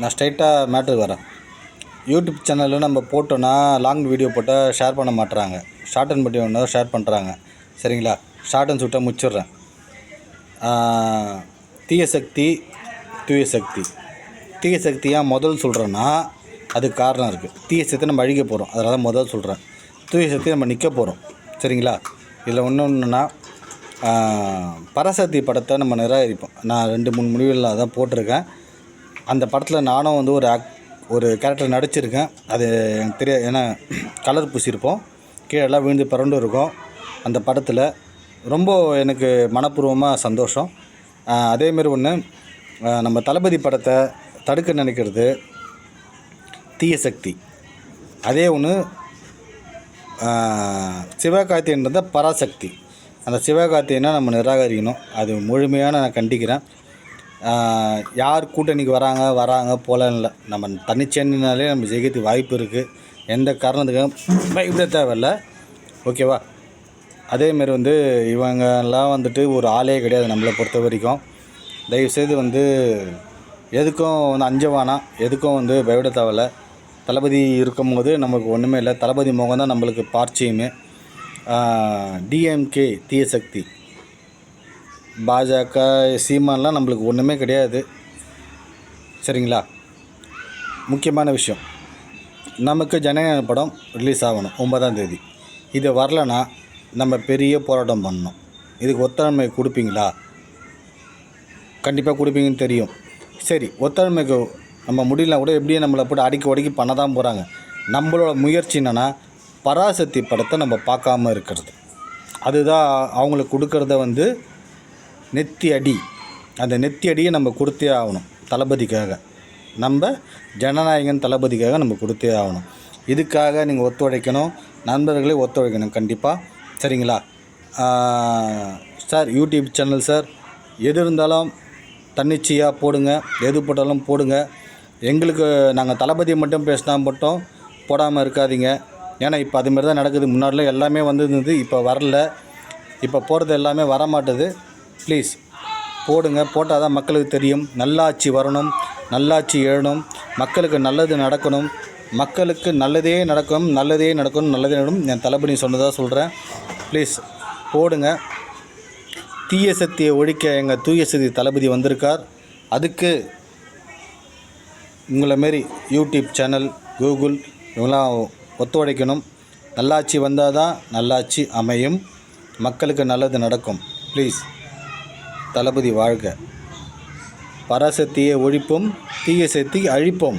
நான் ஸ்ட்ரைட்டாக மேட்ருக்கு வரேன். யூடியூப் சேனலில் நம்ம போட்டோன்னா லாங் வீடியோ போட்டால் ஷேர் பண்ண மாட்றாங்க. ஷார்ட் அண்ட் பட்டி ஒன்று ஷேர் பண்ணுறாங்க சரிங்களா? ஷார்ட் அண்ட் சுட்டாக முடிச்சிடுறேன். தீய சக்தி தூய சக்தி. தீய சக்தியாக முதல் சொல்கிறேன்னா அதுக்கு காரணம் இருக்குது தீய சக்தி நம்ம அழிக்க போகிறோம் அதனால தான் முதல் சொல்கிறேன் தூய சக்தி நம்ம நிற்க போகிறோம் சரிங்களா? இதில் ஒன்று ஒன்றுன்னா பரசக்தி படத்தை நம்ம நிராகரிப்போம். நான் ரெண்டு மூணு முடிவுகளில் அதான் போட்டிருக்கேன். அந்த படத்தில் நானும் வந்து ஒரு ஆக் ஒரு கேரக்டர் நடிச்சிருக்கேன். அது எனக்கு தெரியாது ஏன்னா கலர் பூசியிருப்போம் கீழே எல்லாம் விழுந்து பிறண்டு இருக்கும். அந்த படத்தில் ரொம்ப எனக்கு மனப்பூர்வமாக சந்தோஷம். அதேமாரி ஒன்று நம்ம தளபதி படத்தை தடுக்க நினைக்கிறது தீய சக்தி. அதே ஒன்று சிவகார்த்தியன்றத பராசக்தி. அந்த சிவகார்த்தியனை நம்ம நிராகரிக்கணும். அது முழுமையான நான் கண்டிக்கிறேன். யார் கூட்டணிக்கு வராங்க வராங்க போகலாம் இல்லை. நம்ம தனிச்சேன்னாலே நம்ம ஜெயிக்கிறதுக்கு வாய்ப்பு இருக்குது எந்த காரணத்துக்கும் பயப்பட தேவையில்லை. ஓகேவா அதேமாரி வந்து இவங்கெல்லாம் வந்துட்டு ஒரு ஆளே கிடையாது நம்மளை பொறுத்த வரைக்கும். தயவுசெய்து வந்து எதுக்கும் வந்து அஞ்சவானா எதுக்கும் வந்து பயப்பட தேவையில்ல. தளபதி இருக்கும்போது நமக்கு ஒன்றுமே இல்லை. தளபதி முகம் தான் நம்மளுக்கு பார்ச்சியுமே. டிஎம்கே தீய சக்தி. பாஜக சீமான்லாம் நம்மளுக்கு ஒன்றுமே கிடையாது. சரிங்களா? முக்கியமான விஷயம். நமக்கு ஜனநாயக படம் ரிலீஸ் ஆகணும் ஒன்பதாம் தேதி. இது வரலனா நம்ம பெரிய போராட்டம் பண்ணணும். இதுக்கு ஒத்துழைமை கொடுப்பீங்களா? கண்டிப்பாக கொடுப்பீங்கன்னு தெரியும். சரி ஒத்துழைமைக்கு நம்ம முடியலனா கூட எப்படியும் நம்மளை போட்டு அடிக்கி உடைக்கி பண்ண தான் போகிறாங்க நம்மளோட முயற்சி என்னென்னா பராசக்தி படத்தை நம்ம பார்க்காம இருக்கிறது. அதுதான் அவங்களுக்கு கொடுக்கறத வந்து நெத்தி அடி அந்த நெத்தி அடியை நம்ம கொடுத்தே ஆகணும் தளபதிக்காக. நம்ம ஜனநாயகன் தளபதிக்காக நம்ம கொடுத்தே ஆகணும். இதுக்காக நீங்கள் ஒத்துழைக்கணும். நண்பர்களே ஒத்துழைக்கணும் கண்டிப்பாக சரிங்களா? சார் யூடியூப் சேனல் சார் எது இருந்தாலும் தன்னிச்சையாக போடுங்க. எது போட்டாலும் போடுங்க. எங்களுக்கு நாங்கள் தளபதி மட்டும் பேசினா மட்டும் போடாமல் இருக்காதீங்க. ஏன்னா இப்போ அதுமாரி தான் நடக்குது. முன்னாடிலாம் எல்லாமே வந்துருந்தது. இப்போ வரல. இப்போ போகிறது எல்லாமே வர மாட்டுது ப்ளீஸ் போடுங்க போட்டால் தான் மக்களுக்கு தெரியும். நல்லாட்சி வரணும் நல்லாட்சி எழணும். மக்களுக்கு நல்லது நடக்கணும். மக்களுக்கு நல்லதே நடக்கும் நல்லதே நடக்கணும் நல்லதே நடக்கும் என் தளபதி சொன்னதாக சொல்கிறேன் ப்ளீஸ் போடுங்க. தீய சக்தியை ஒழிக்க எங்கள் தூய சக்தி தளபதி வந்திருக்கார். அதுக்கு உங்களை மாரி யூடியூப் சேனல் கூகுள் இவங்களாம் ஒத்துழைக்கணும். நல்லாட்சி வந்தால் தான் நல்லாட்சி அமையும். மக்களுக்கு நல்லது நடக்கும். ப்ளீஸ். தளபதி வாழ்க. பராசக்தியை ஒழிப்போம் தீய சக்தி அழிப்போம்.